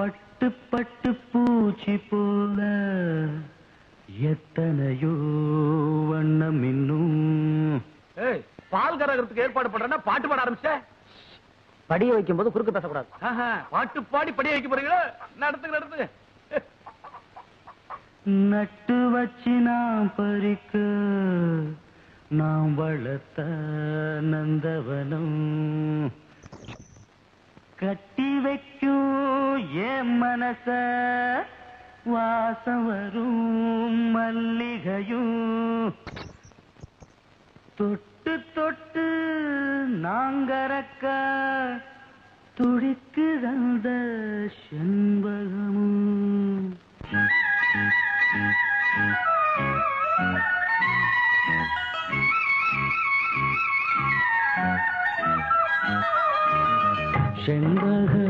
பட்டு பட்டு பூச்சி போல எத்தனையோ வண்ணம் இன்னும். ஏய் பால் கரகத்துக்கு ஏற்பாடு பண்றேன்னா பாட்டு பாட ஆரம்பிச்ச படிய வைக்கும் போது குறுக்கு பேசக்கூடாது. பாட்டு பாடி படிய வைக்க போறீங்களா? நடத்துங்க நடத்துங்க. நட்டு வச்சு நாம் பறிக்க நாம் வளர்த்த நந்தவனம். கட்டி வைக்கும் என் மனச வாசம் வரும் மல்லிகையும்? தொட்டு தொட்டு நாங்கறக்க துடிக்குதந்த செண்பகமும். செண்பகம்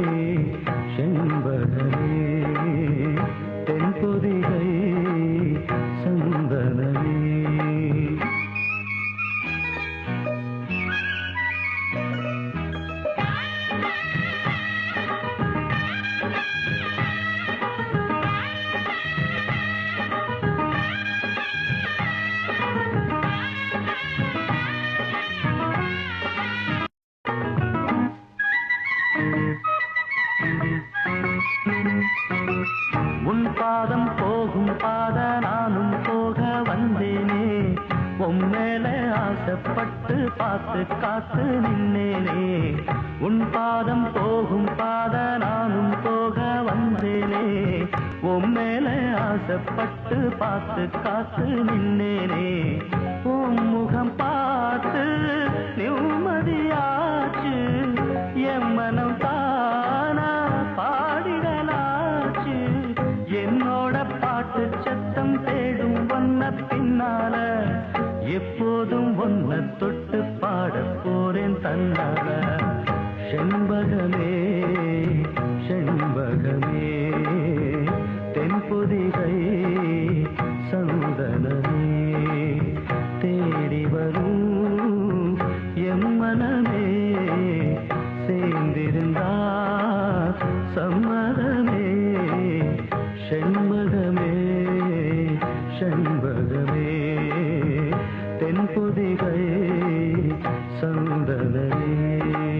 ஆசைப்பட்டு பார்த்து காத்து நின்னேனே. உன் பாதம் போகும் பாத நானும் போக வந்தேனே. உன் மேல ஆசைப்பட்டு பார்த்து காத்து நின்னேனே. உன் முகம் பார்த்து நிம்மதியாச்சு. என் மனம் தானா பாடிடலாச்சு. என்னோட பாட்டு சத்தம் தேடும் வண்ண பின்னால எப்போ ஒன்ன தொட்டு பாட போறேன் தன்னால செண்பகமே செண்பகமே. தென்புதிகை சந்தனமே. செண்பகமே தென்புதிகை சந்தனமே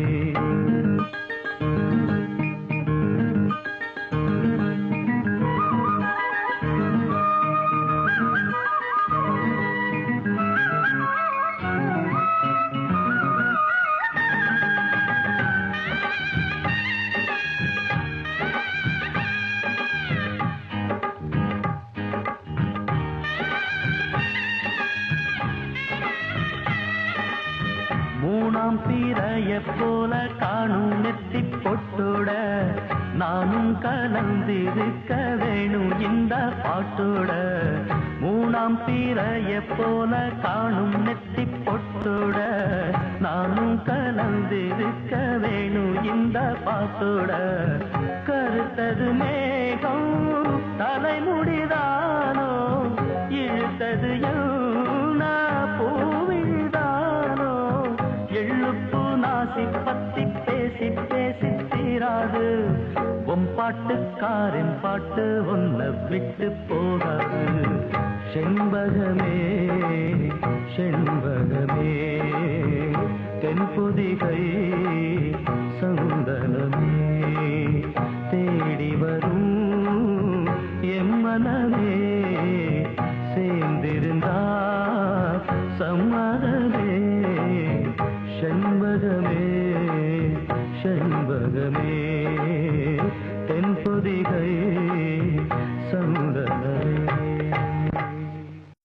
மூணாம் சீரைய போல காணும் நெத்தி பொட்டோட நானும் கலந்திருக்க வேணும் இந்த பாட்டோட. மூணாம் சீரைய போல காணும் நெத்தி பொட்டோட நானும் கலந்திருக்க வேணும் இந்த பாட்டோட. கருத்தது மேகம் தலைமுடிதானோ இழுத்தது பத்தி பேசி பேசி தீராது உன் பாட்டுக்காரன் பாட்டு உன்னை விட்டு போகாது. செண்பகமே செண்பகமே. தென்புதிகை சந்தனமே. தேடி வரும் எம்மனமே